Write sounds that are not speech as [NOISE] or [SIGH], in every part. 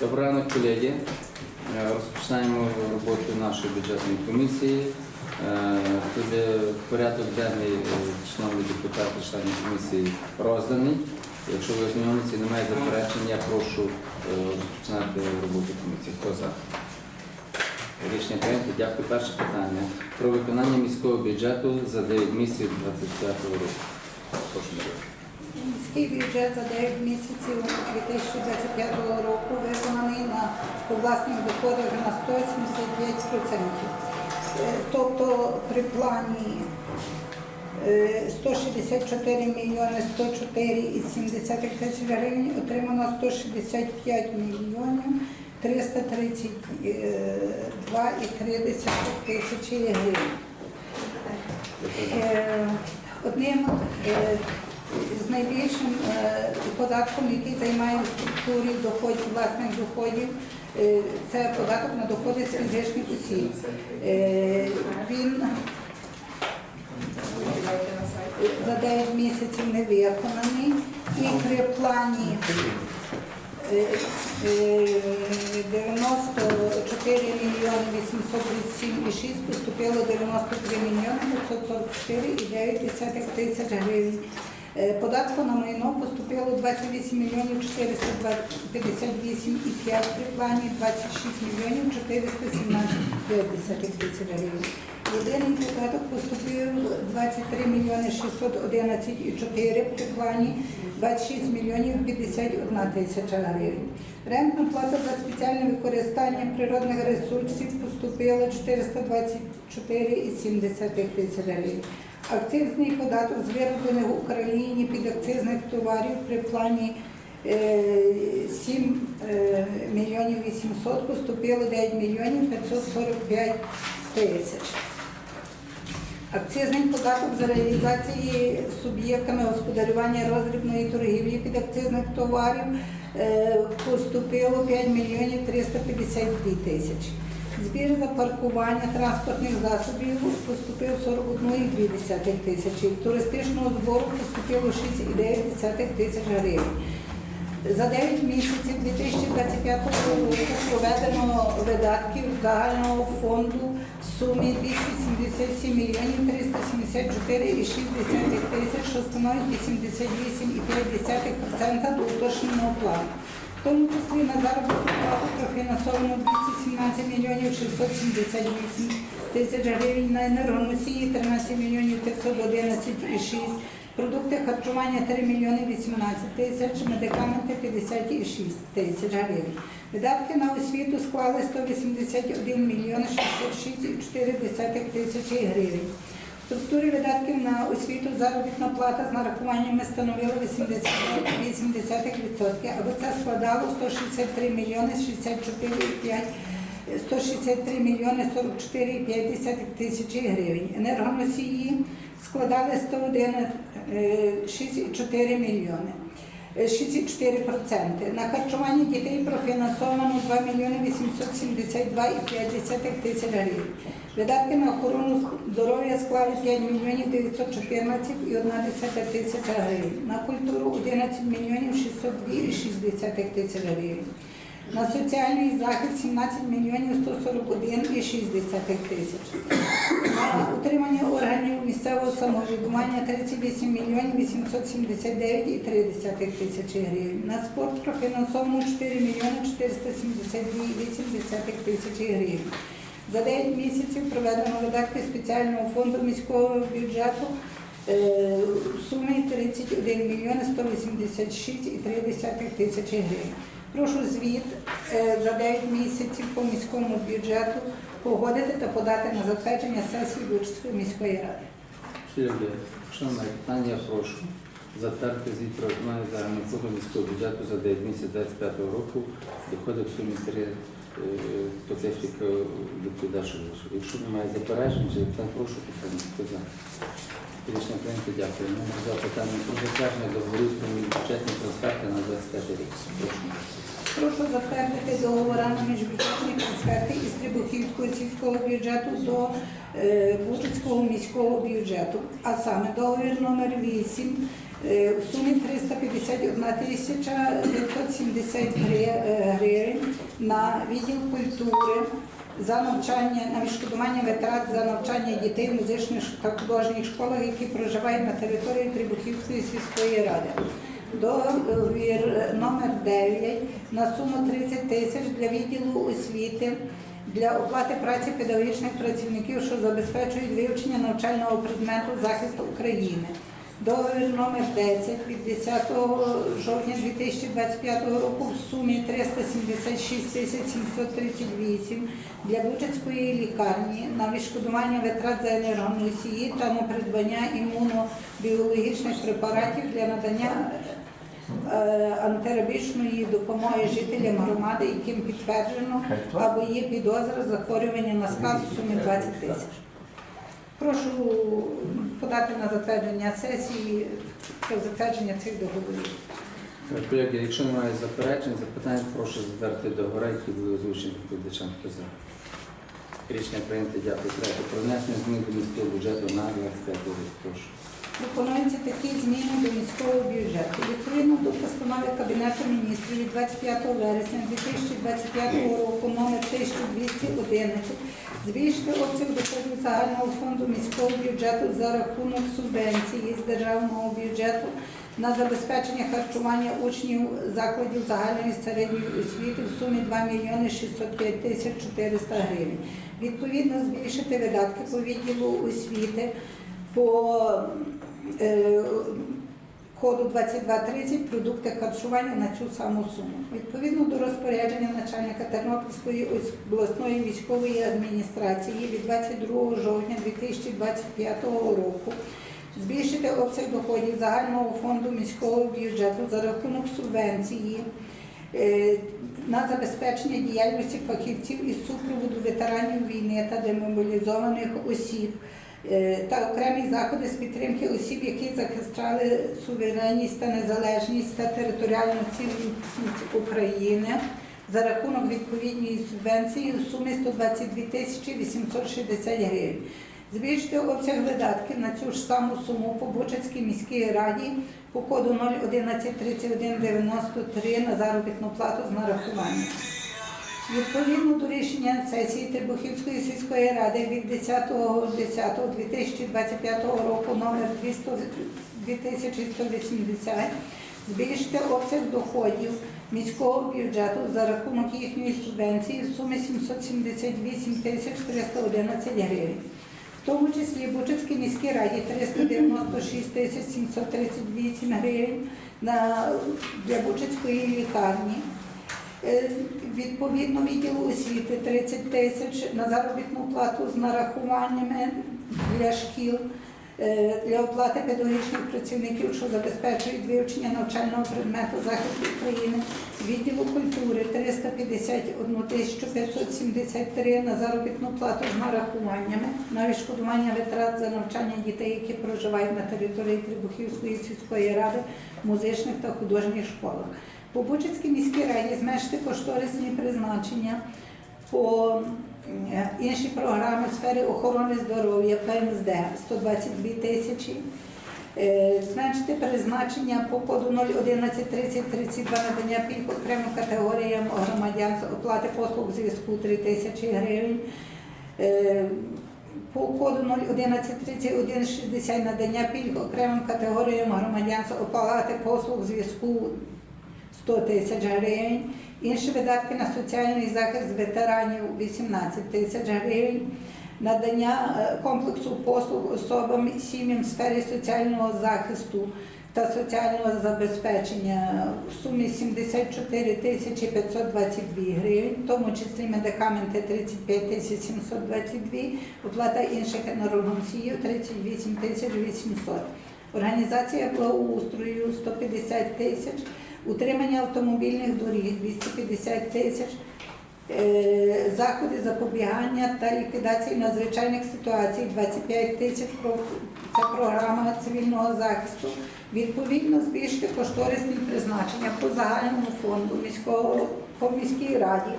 Добрий ранок, колеги. Е, Розпочинаємо роботу нашої бюджетної комісії. Е, Тут порядок денний шановні депутати, члени комісії розданий. Якщо ви ознайомитися немає заперечень, я прошу е, розпочинати роботу комісії. Хто за? Рішення прийнято. Дякую. Перше питання. Про виконання міського бюджету за 9 місяців 25 року. Прошу. Міський бюджет за 9 місяців 2025 року виконаний на по власних доходах на 175%. Е, Тобто при плані е, 164 мільйони 104,7 тисяч гривень отримано 165 мільйонів 332,3 тисячі гривень. Е, Одним е, з найбільшим е, податком, який займає в структурі доходів, власних доходів, е, це податок на доходи з фізичних осіб. Е, Він за 9 місяців не виконаний і при плані е, е, 94 мільйони 837,6 поступило 93 мільйони 544,9 тисяч гривень. Е, Податку на майно поступило 28 мільйонів 458,5 при плані 26 мільйонів 417,5 тисяч гривень. Єдиний податок поступив 23 мільйони 611,4 при плані 26 мільйонів 51 тисяча гривень. Рентна плата за спеціальне використання природних ресурсів поступила 424,7 тисяч гривень. Акцизний податок з вироблених в Україні підакцизних товарів при плані е, 7 е, мільйонів 800 поступило 9 мільйонів 545 тисяч. Акцизний податок за реалізації суб'єктами господарювання роздрібної торгівлі підакцизних товарів е, поступило 5 мільйонів 352 тисячі. Збір за паркування транспортних засобів поступив 41,2 тисячі. Туристичного збору поступило 6,9 тисяч гривень. За 9 місяців 2025 року проведено видатків загального фонду в сумі 277 мільйонів 374,6 тисяч, що становить 88,5% до уточненого плану. В тому числі на заробітну плату профінансовано 217 мільйонів 678 тисяч гривень, на енергоносії 13 мільйонів 511,6 Продукти харчування 3 мільйони 18 тисяч, медикаменти 56 тисяч гривень. Видатки на освіту склали 181 мільйон 66,4 тисячі гривень. Структурі видатків на освіту заробітна плата з нарахуваннями становила 80%, або це складало 163 мільйони 64,5 163 мільйони 44,5 тисячі гривень. Енергоносії складали 101,4 мільйони. Е, 64%. На харчування дітей профінансовано 2 мільйони 872,5 тисяч гривень. Видатки на охорону здоров'я склали 5 мільйонів 914,1 тисяча гривень. На культуру 11 мільйонів 602,6 тисяч гривень. На соціальний захист 17 мільйонів 141,6 тисяч. На утримання органів місцевого самоврядування 38 мільйонів 879,3 тисячі гривень. На спорт профінансовано 4 мільйони 472,8 тисячі гривень. За 9 місяців проведено видатки спеціального фонду міського бюджету е, в сумі 31 мільйони 186,3 тисячі гривень. Прошу звіт е, за 9 місяців по міському бюджету погодити та подати на затвердження сесії Луцької міської ради. Шановні, Шановне питання, прошу затвердити звіт про виконання загального міського бюджету за 9 місяців 25 року. Доходи в сумі 3 по цифрі. Якщо немає заперечень, так прошу питання. Рішення прийнято, дякую. Номер за питання про затвердження договорів про бюджетні трансферти на 25 рік. Прошу. Прошу затвердити договорами міжбюджетні трансферти із Трибухівського сільського бюджету до е, Бучицького міського бюджету. А саме договір номер 8 е, в сумі 351 тисяча 970 е, гривень на відділ культури за навчання на відшкодування витрат за навчання дітей в музичних та художніх школах, які проживають на території Трибухівської сільської ради. Договір номер 9 на суму 30 тисяч для відділу освіти для оплати праці педагогічних працівників, що забезпечують вивчення навчального предмету захисту України. Договір номер 10 від 10 жовтня 2025 року в сумі 376 тисяч 738 для Бучацької лікарні на відшкодування витрат за енергоносії та на придбання імунобіологічних препаратів для надання е, антирабічної допомоги жителям громади, яким підтверджено або є підозра захворювання на сказ в сумі 20 тисяч. Прошу подати на затвердження сесії про затвердження цих договорів. Колеги, якщо немає заперечень, запитань, прошу затвердити договори, які були озвучені відповідачам. Хто? Рішення прийнято, дякую. Третє. Про внесення змін до міського бюджету на 25 рік. Прошу. Пропонуються такі зміни до міського бюджету. Відповідно до постанови Кабінету міністрів від 25 вересня 2025 року номер 1211 збільшити обсяг доходів загального фонду міського бюджету за рахунок субвенції з державного бюджету на забезпечення харчування учнів закладів загальної середньої освіти в сумі 2 мільйони 605 тисяч 400 гривень. Відповідно, збільшити видатки по відділу освіти по коду 2230 продукти харчування на цю саму суму. Відповідно до розпорядження начальника Тернопільської обласної військової адміністрації від 22 жовтня 2025 року збільшити обсяг доходів загального фонду міського бюджету за рахунок субвенції е, на забезпечення діяльності фахівців із супроводу ветеранів війни та демобілізованих осіб е, та окремі заходи з підтримки осіб, які захищали суверенність та незалежність та територіальну цілісність України за рахунок відповідної субвенції у сумі 122 тисячі 860 гривень. Збільшити обсяг видатків на цю ж саму суму по Бучацькій міській раді по коду 0113193 на заробітну плату з нарахування. Відповідно до рішення сесії Трибухівської сільської ради від 10.10.2025 року номер 2180 збільшити обсяг доходів міського бюджету за рахунок їхньої субвенції в сумі 778 тисяч 311 гривень. В тому числі Бучицькій міській раді 396 тисяч 738 гривень для Бучицької лікарні. Е, Відповідно, відділу освіти 30 тисяч на заробітну плату з нарахуваннями для шкіл, е, для оплати педагогічних працівників, що забезпечують вивчення навчального предмету захисту України, відділу культури 351 тисячу 573 на заробітну плату з нарахуваннями, на відшкодування витрат за навчання дітей, які проживають на території Трибухівської сільської ради музичних та художніх школах. По Бучицькій міській раді зменшити кошторисні призначення по інші програми в сфері охорони здоров'я ПМСД 122 тисячі. Е, Зменшити призначення по коду 0113032 надання пільг окремим категоріям громадян з оплати послуг зв'язку 3 тисячі гривень. Е, По коду 0113160 надання пільг окремим категоріям громадян з оплати послуг зв'язку 100 тисяч гривень. Інші видатки на соціальний захист ветеранів 18 тисяч гривень. Надання е, комплексу послуг особам і сім'ям в сфері соціального захисту та соціального забезпечення в сумі 74 тисячі 522 гривень, в тому числі медикаменти 35 тисяч 722, оплата інших енергоносіїв 38 тисяч 800. Організація благоустрою 150 тисяч, утримання автомобільних доріг 250 тисяч, е, заходи запобігання та ліквідації надзвичайних ситуацій 25 тисяч. Це програма цивільного захисту. Відповідно, збільшити кошторисні призначення по загальному фонду міського по міській раді.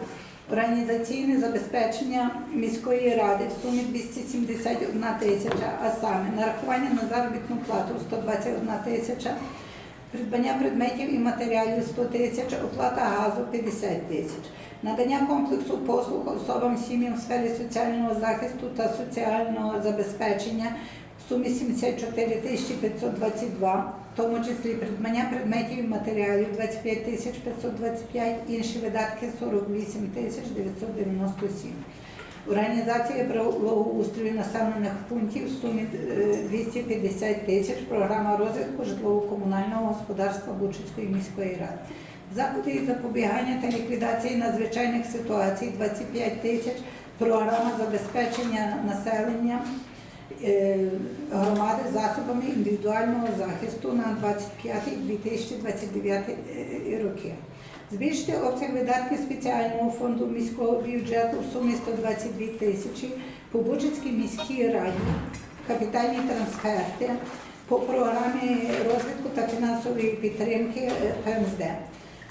Організаційне забезпечення міської ради в сумі 271 тисяча, а саме нарахування на заробітну плату 121 тисяча, придбання предметів і матеріалів 100 тисяч, оплата газу 50 тисяч, надання комплексу послуг особам сім'ям в сфері соціального захисту та соціального забезпечення в сумі 74 тисячі 522, в тому числі придбання предметів і матеріалів 25 тисяч 525, інші видатки 48 тисяч 997. Організація благоустрою населених пунктів в сумі е, 250 тисяч, програма розвитку житлово-комунального господарства Бучицької міської ради. Заходи із запобігання та ліквідації надзвичайних ситуацій 25 тисяч, програма забезпечення населення е, громади засобами індивідуального захисту на 25-2029 роки. Збільшити обсяг видатків спеціального фонду міського бюджету в сумі 122 тисячі по Бучицькій міській раді, капітальні трансферти по програмі розвитку та фінансової підтримки е, ПМСД.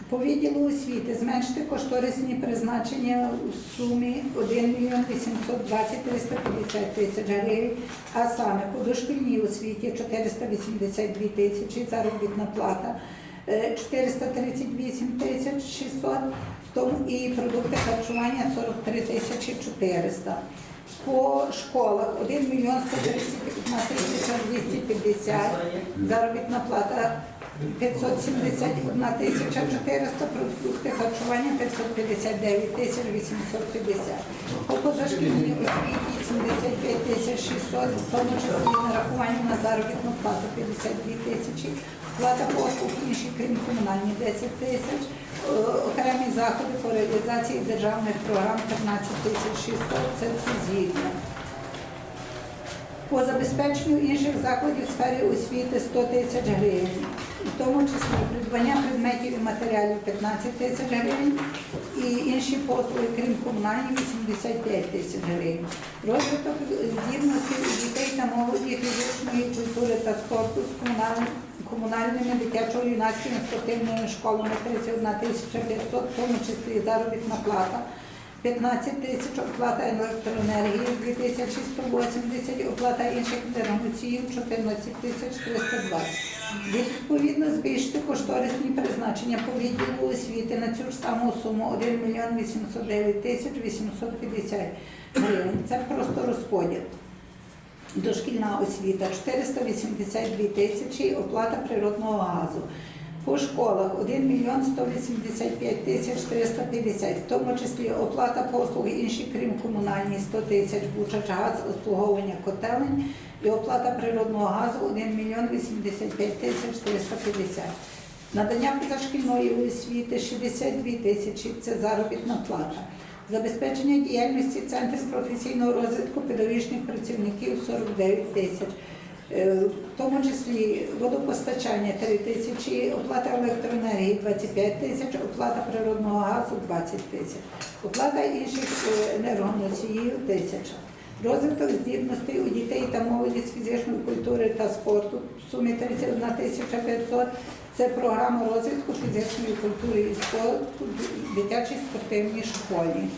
По відділу освіти зменшити кошторисні призначення у сумі 1 мільйон 820 350 тисяч гривень, а саме по дошкільній освіті 482 тисячі заробітна плата, 438 тисяч 600, в тому і продукти харчування 43 тисячі 400. По школах 1 мільйон 131 тисяча 250, заробітна плата 571 тисяча 400, продукти харчування 559 тисяч 850. По позашкільній освіті 75 тисяч 600, в тому числі нарахування на заробітну плату 52 тисячі, плата послуг інші, крім комунальні 10 тисяч, е, окремі заходи по реалізації державних програм 13 тисяч 600, це все. По забезпеченню інших закладів в сфері освіти 100 тисяч гривень, в тому числі придбання предметів і матеріалів 15 тисяч гривень і інші послуги, крім комунальних, 85 тисяч гривень. Розвиток здібності дітей та молоді фізичної культури та спорту з комунальним комунальними дитячо-юнацькими спортивними школами 31 тисяча 500, в тому числі заробітна плата. 15 тисяч оплата електроенергії, 2180, оплата інших енергоносіїв 14 тисяч 320. Відповідно, збільшити кошторисні призначення по відділу освіти на цю ж саму суму 1 мільйон 809 тисяч 850 гривень. Це просто розподіл. Дошкільна освіта 482 тисячі, оплата природного газу. По школах 1 мільйон 185 тисяч 350, в тому числі оплата послуг інші, крім комунальні 100 тисяч, Бучачгаз, обслуговування котелень і оплата природного газу 1 мільйон 85 тисяч 350. Надання позашкільної освіти 62 тисячі, це заробітна плата. Забезпечення діяльності Центрів професійного розвитку педагогічних працівників 49 тисяч. Е, В тому числі водопостачання 3 тисячі, оплата електроенергії 25 тисяч, оплата природного газу 20 тисяч, оплата інших е, енергоносіїв тисяча. Розвиток здібностей у дітей та молоді з фізичної культури та спорту в сумі 31 тисяча 500. Це програма розвитку фізичної культури і спорту в дитячій спортивній школі.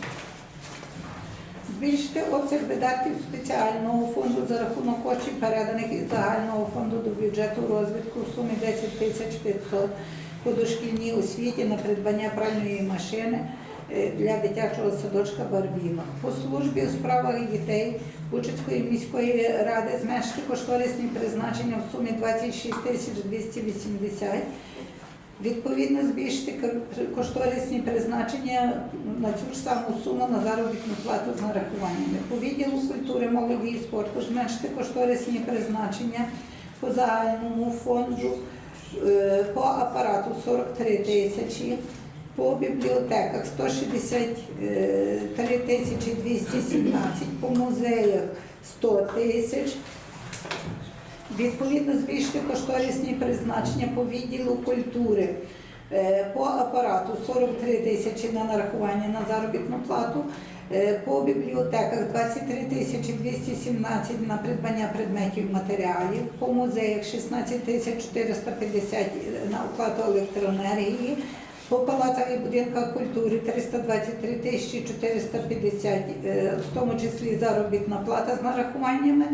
Збільшити обсяг видатків спеціального фонду за рахунок коштів, переданих із загального фонду до бюджету розвитку в сумі 10 тисяч 500 по дошкільній освіті на придбання пральної машини для дитячого садочка Барвіно. По службі у справах дітей Бучицької міської ради зменшити кошторисні призначення в сумі 26 тисяч 280 Відповідно, збільшити кошторисні призначення на цю ж саму суму на заробітну плату з нарахуваннями. По відділу культури, молоді і спорту зменшити кошторисні призначення по загальному фонду, е, по апарату 43 тисячі, по бібліотеках 163 тисячі 217, по музеях 100 тисяч. Відповідно, збільшити кошторисні призначення по відділу культури, е, по апарату 43 тисячі на нарахування на заробітну плату, е, по бібліотеках 23 тисячі 217 на придбання предметів матеріалів, по музеях 16 тисяч 450 на оплату електроенергії, по палацах і будинках культури 323 тисячі 450, е, в тому числі заробітна плата з нарахуваннями.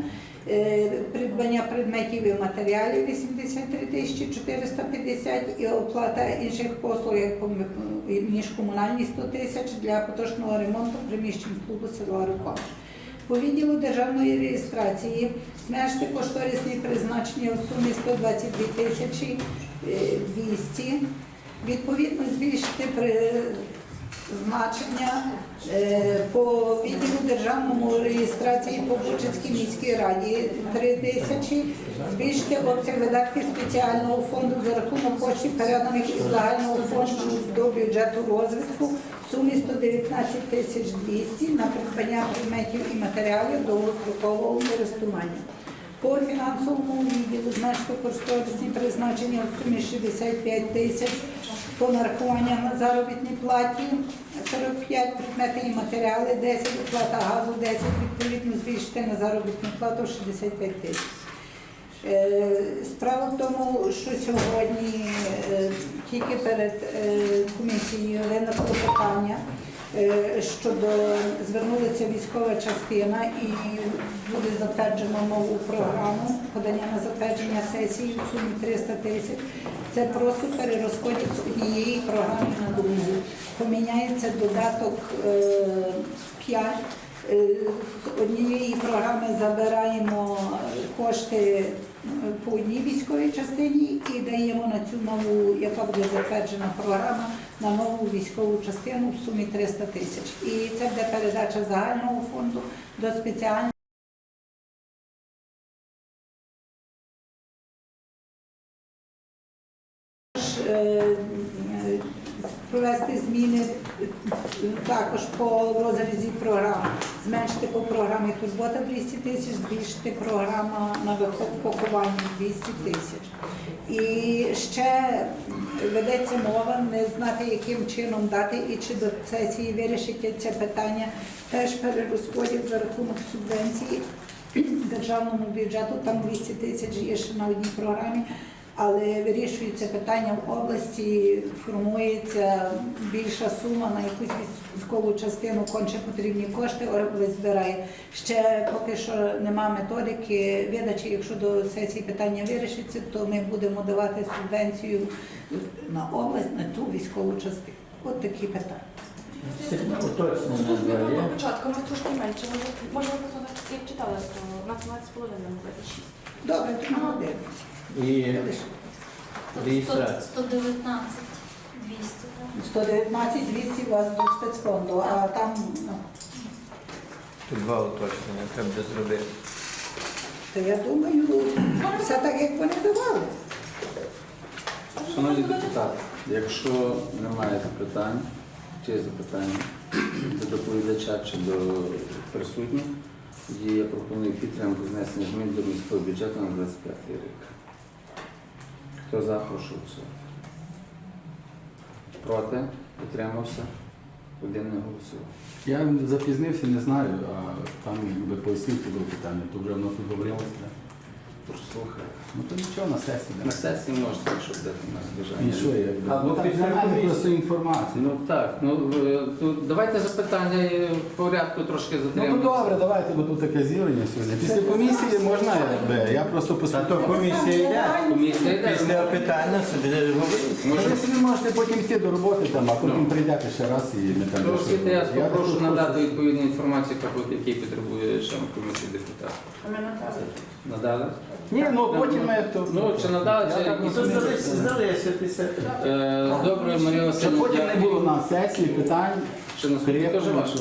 Е, Придбання предметів і матеріалів 83 тисячі 450 і оплата інших послуг, ніж комунальні 100 тисяч для поточного ремонту приміщень клубу села Рукаш. По відділу державної реєстрації зменшити кошторисні призначення в сумі 122 тисячі е, 200. Відповідно, збільшити призначення е, по відділу державному реєстрації по Бучицькій міській раді 3 тисячі. Збільшити обсяг видатків спеціального фонду за рахунок коштів переданих із загального фонду до бюджету розвитку в сумі 119 тисяч 200 на придбання предметів і матеріалів довгострокового користування. По фінансовому відділу кошторисні призначення в сумі 65 тисяч по нарахуванням на заробітній платі 45 предмети і матеріали, 10 оплата газу, 10 відповідно збільшити на заробітну плату 65 тисяч. Е, Справа в тому, що сьогодні е, тільки перед е, комісією виникло питання е, щодо звернулася військова частина і буде затверджено нову програму подання на затвердження сесії в сумі 300 тисяч. Це просто перерозходять з однієї програми на другу. Поміняється додаток 5. Е, З однієї програми забираємо кошти е, по одній військовій частині і даємо на цю нову, яка буде затверджена програма, на нову військову частину в сумі 300 тисяч. І це буде передача загального фонду до спеціального. Е, е, Провести зміни е, також по розрізі програм, зменшити по програмі Турбота 200 тисяч, збільшити програма на поховання 200 тисяч. І ще ведеться мова, не знати, яким чином дати і чи до сесії вирішити це питання, теж перерозподіл за рахунок субвенції [CLEARS THROAT] державному бюджету, там 200 тисяч є ще на одній програмі, але вирішується питання в області, формується більша сума на якусь військову частину, конче потрібні кошти, область збирає. Ще поки що нема методики видачі, якщо до сесії питання вирішиться, то ми будемо давати субвенцію на область, на ту військову частину. От такі питання. Уточнення На початку, може трошки менше. Може, може як читали, то на 12,5 буде 6. Добре, то ми дивимося. І реєстрація. 119, 200, так? 119 200 у вас до спецфонду, а там ну, Тут два уточнення треба буде зробити. то я думаю, все так, як вони давали. Шановні депутати, якщо немає запитань, чи є запитання до доповідача чи до присутніх, тоді я пропоную підтримку знесення змін до міського бюджету на 25 рік. Хто за, прошу голосувати. Проти? Утримався? Один не голосував. Я запізнився, не знаю, а там якби пояснити було питання, то вже воно тут говорилося. Да? Ну то нічого на сесії. На сесії можна, якщо буде у нас бажання. І що якби? Або Ну, для мене комісії. просто інформація. Ну так, ну е, тут давайте запитання в порядку трошки Ну, ну затримаємо. добре, давайте, бо тут таке з'явлення сьогодні. Після комісії можна, якби, я просто Та то комісія йде. Комісія йде. Після питання собі говорити. Може, Ви собі можете потім йти до роботи, там, а потім Ну. прийдете ще раз і ми там. Дещо освіти я попрошу надати відповідну інформацію, яка- який потребує член комісії депутат. Надали? Ні, ну потім ми то. Ну, чи надали, чи залиш- залишитися. Е, Добре, Марія Щоб Васильівна, потім не було дякую. на сесії питань. Чи наступний теж Коректно,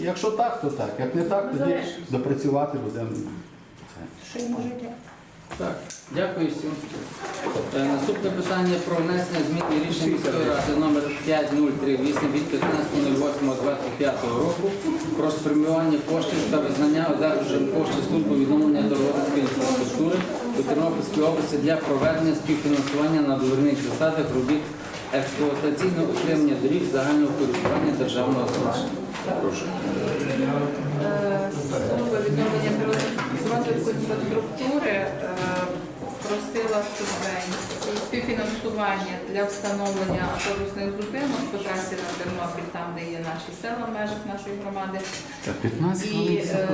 Якщо так, то так. Як не так, тоді допрацювати будемо. Що й можете? Так, дякую всім. Е, Наступне питання про внесення змін і рішення міської ради номер 5038 від 15.08.25 року про спрямування коштів та визнання одержань коштів служби відновлення дорогової інфраструктури у Тернопільській області для проведення співфінансування на договірних засадах робіт експлуатаційного утримання доріг загального користування державного значення. Прошу. Служба відновлення розвитку інфраструктури е, просила субвенції співфінансування для встановлення автобусних зупинок по трасі на Тернопіль, там, де є наші села в межах нашої громади. Та 15 І е.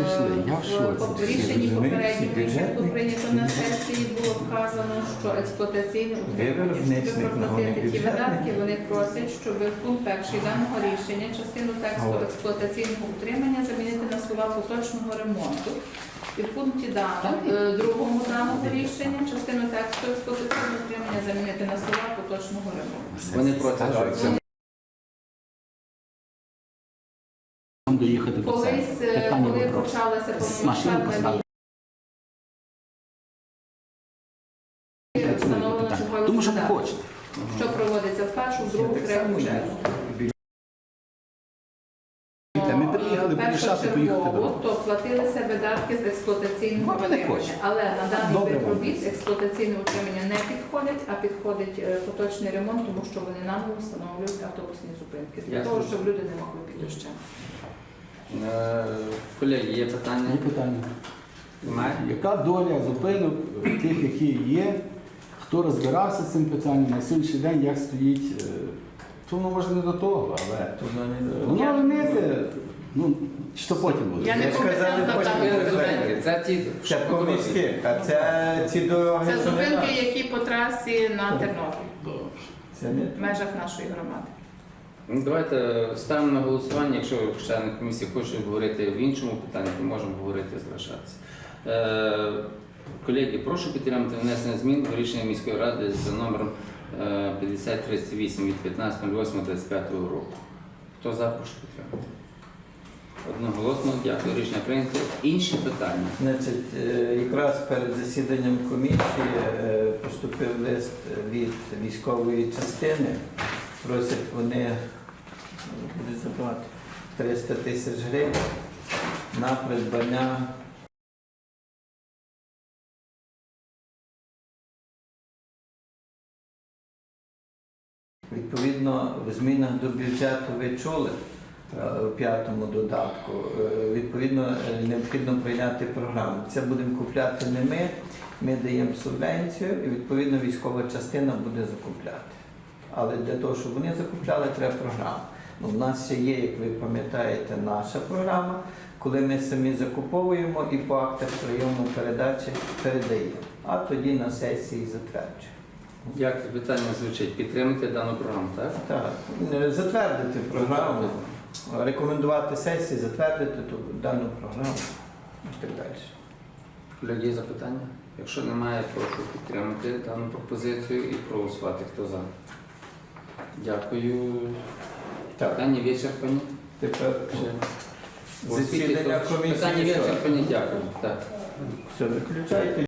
Я в рішенні попередньому, яке було прийнято на сесії, було вказано, що експлуатаційне утримання, щоб ну, проплатити ті видатки, вони просять, щоб пункт перший даного рішення, частину тексту експлуатаційного утримання замінити на слова поточного ремонту. І в пункті даному, е, другому даного рішення частину тексту експлуатаційного утримання замінити на слова поточного ремонту. Вони проти Скажуть, цього. Доїхати до Колись, цього. е, Питання коли почалася З машини повномасштабна поставити. війна, встановлено чергові Тому що не хочете. що проводиться в першу, в другу, в третю чергу. Першочергово, то платилися видатки з експлуатаційного утримання. Але на даний Добре вид робіт експлуатаційне утримання не підходить, а підходить е, поточний ремонт, тому що вони наново встановлюють автобусні зупинки. Для того, щоб люди не могли під дощем. Е, Колеги, є питання? Є питання. Немає? Яка доля зупинок тих, які є? Хто розбирався з цим питанням на сьогоднішній день, як стоїть? е, То воно може не до того, але е, воно розумієте, ну що потім буде. Я не компетентна хочете- Це ті, Це що по дорозі. поміські, а це ці дороги. Це що зупинки, які по трасі на Тернопіль, Це не в межах нашої громади. Ну, Давайте ставимо на голосування. Якщо члени комісії хочуть говорити в іншому питанні, то можемо говорити залишатися. Е, колеги, прошу підтримати внесення змін до рішення міської ради за номером е, 5038 від 15.08.25 року. Хто за, прошу підтримати. Одноголосно, дякую. Рішення прийнято. Інші питання. Значить, е, якраз перед засіданням комісії е, поступив лист від військової частини. Просять вони буде забрати 300 тисяч гривень на придбання Відповідно, в змінах до бюджету ви чули п'ятому додатку. Е, Відповідно, е, необхідно прийняти програму. Це будемо купляти не ми, ми даємо субвенцію і відповідно військова частина буде закупляти. Але для того, щоб вони закупляли, треба програма. Ну, в нас ще є, як ви пам'ятаєте, наша програма, коли ми самі закуповуємо і по актах прийому передачі передаємо, а тоді на сесії затверджуємо. Як питання звучить? Підтримати дану програму, так? Так, е, затвердити програму, рекомендувати сесії, затвердити ту дану програму і так далі. Колеги, є запитання? Якщо немає, прошу підтримати дану пропозицію і проголосувати. Хто за? Дякую. Так, Питання вичерпані. тепер засідання Питання комісії. що? вичерпані, дякую. Так. Все, виключайте.